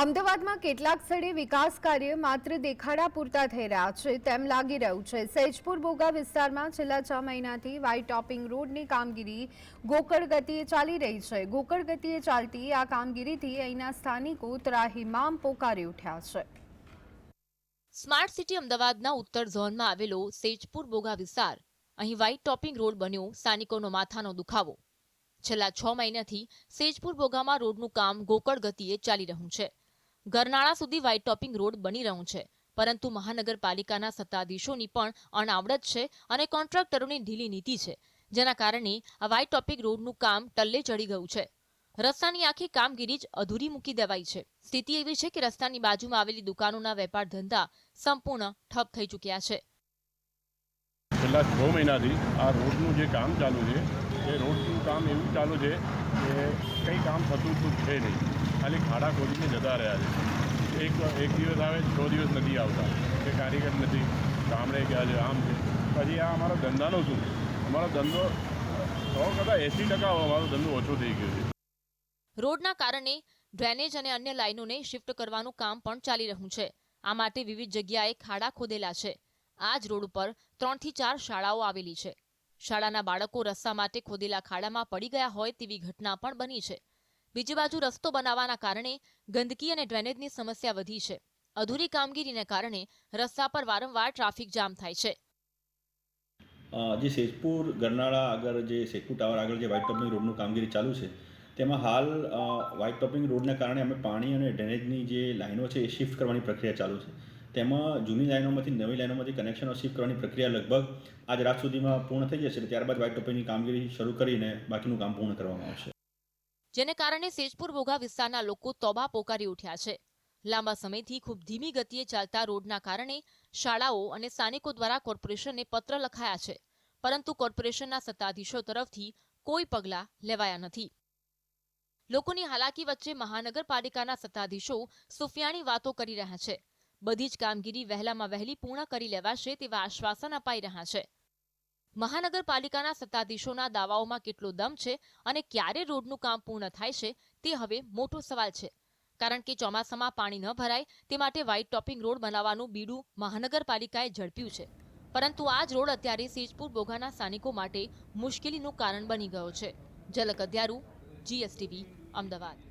અમદાવાદમાં કેટલાક સ્થળે વિકાસ કાર્ય માત્ર દેખાડા પૂરતા થઈ રહ્યા છે, તેમ લાગી રહ્યું છે. સૈજપુર બોગા વિસ્તારમાં છેલ્લા છ મહિનાથી વ્હાઇટ ટોપિંગ રોડની કામગીરી ગોકળ ગતિએ ચાલી રહી છે. ગોકળ ગતિએ ચાલતી આ કામગીરીથી અહીંના સ્થાનિકો ત્રાહિમામ પોકારી ઉઠ્યા છે. સ્માર્ટ સિટી અમદાવાદના ઉત્તર ઝોનમાં આવેલો સેજપુર બોગા વિસ્તાર અહીં વ્હાઇટ ટોપિંગ રોડ બન્યો. સ્થાનિકોનો માથાનો દુખાવો. છેલ્લા છ મહિનાથી સેજપુર બોગામાં રોડનું કામ ગોકળ ગતિએ ચાલી રહ્યું છે. ગરનાળા સુધી વ્હાઇટ ટોપિંગ રોડ બની રહ્યું છે. પરંતુ મહાનગરપાલિકાના સત્તાધીશોની પણ અણાવડત છે અને કોન્ટ્રાક્ટરોની ઢીલી નીતિ છે. જેના કારણે આ વ્હાઇટ ટોપિક રોડનું કામ ટલ્લે ચડી ગયું છે. રસ્તાની આખી કામગીરી જ અધૂરી મૂકી દેવાઈ છે. સ્થિતિ એવી છે કે રસ્તાની બાજુમાં આવેલી દુકાનોના વેપાર ધંધા સંપૂર્ણ ઠપ થઈ ચૂક્યા છે. છેલ્લા છ મહિનાથી આ રોડનું જે કામ ચાલુ છે એ રોડનું કામ એવું ચાલુ છે કે કંઈ કામ થતું તો છે નહીં. ખાલી ખાડા ખોદીને જતા રહ્યા છે. એક એક દિવસ આવે, છ દિવસ નથી આવતા. કે કારીગર નથી. ગામડે ગયા છે, આમ છે. પછી આ અમારા ધંધાનો શું? અમારો ધંધો સો કરતાં એંસી ટકા અમારો ધંધો ઓછો થઈ ગયો છે. રોડના કારણે ડ્રેનેજ અને અન્ય લાઇનોને શિફ્ટ કરવાનું કામ પણ ચાલી રહ્યું છે. આ માટે વિવિધ જગ્યાએ ખાડા ખોદેલા છે. આ જ રોડ ઉપર ત્રણથી ચાર શાળાઓ આવેલી છે. શાળાના બાળકો રસ્તા માટે ખોદેલા ખાડામાં પડી ગયા હોય તેવી ઘટના પણ બની છે. બીજી બાજુ રસ્તો બનાવવાના કારણે ગંદકી અને ડ્રેનેજની સમસ્યા વધી છે. અધૂરી કામગીરીને કારણે રસ્તા પર વારંવાર ટ્રાફિક જામ થાય છે. જે શેજપુર, ગરનાળા આગળ જે શેજપુર ટાવર આગળ જે વ્હાઇટ ટોપિંગ રોડનું કામગીરી ચાલુ છે, તેમાં હાલ વ્હાઇટ ટોપિંગ રોડના કારણે અમે પાણી અને ડ્રેનેજની જે લાઈનો છે એ શિફ્ટ કરવાની પ્રક્રિયા ચાલુ છે. તેમાં જૂની લાઇનોમાંથી નવી લાઇનોમાંથી કનેક્શનો શિફ્ટ કરવાની પ્રક્રિયા લગભગ આજ રાત સુધીમાં પૂર્ણ થઈ જશે ત્યારબાદ વાઇટ ટોપિંગની કામગીરી શરૂ કરીને બાકીનું કામ પૂર્ણ કરવામાં આવશે. જેને કારણે સેજપુર બોગા વિસ્તારના લોકો તોબા પોકારી ઉઠ્યા છે. લાંબા સમયથી ખૂબ ધીમી ગતિએ ચાલતા રોડના કારણે શાળાઓ અને સ્થાનિકો દ્વારા કોર્પોરેશનને પત્ર લખાયા છે. પરંતુ કોર્પોરેશનના સત્તાધીશો તરફથી કોઈ પગલાં લેવાયા નથી. લોકોની હાલાકી વચ્ચે મહાનગરપાલિકાના સત્તાધીશો સુફિયાણી વાતો કરી રહ્યા છે. બધી જ કામગીરી વહેલામાં વહેલી પૂર્ણ કરી લેવાશે તેવા આશ્વાસન અપાઈ રહ્યા છે. મહાનગરપાલિકાના સત્તાધીશોના દાવાઓમાં કેટલો દમ છે અને ક્યારે રોડનું કામ પૂર્ણ થાય છે તે હવે મોટો સવાલ છે. કારણ કે ચોમાસામાં પાણી ન ભરાય તે માટે વ્હાઇટ ટોપિંગ રોડ બનાવવાનું બીડું મહાનગરપાલિકાએ ઝડપ્યું છે. પરંતુ આ જ રોડ અત્યારે સિજપુર બોઘાના સ્થાનિકો માટે મુશ્કેલીનું કારણ બની ગયો છે. ઝલક અધ્યારું જીએસટીવી અમદાવાદ.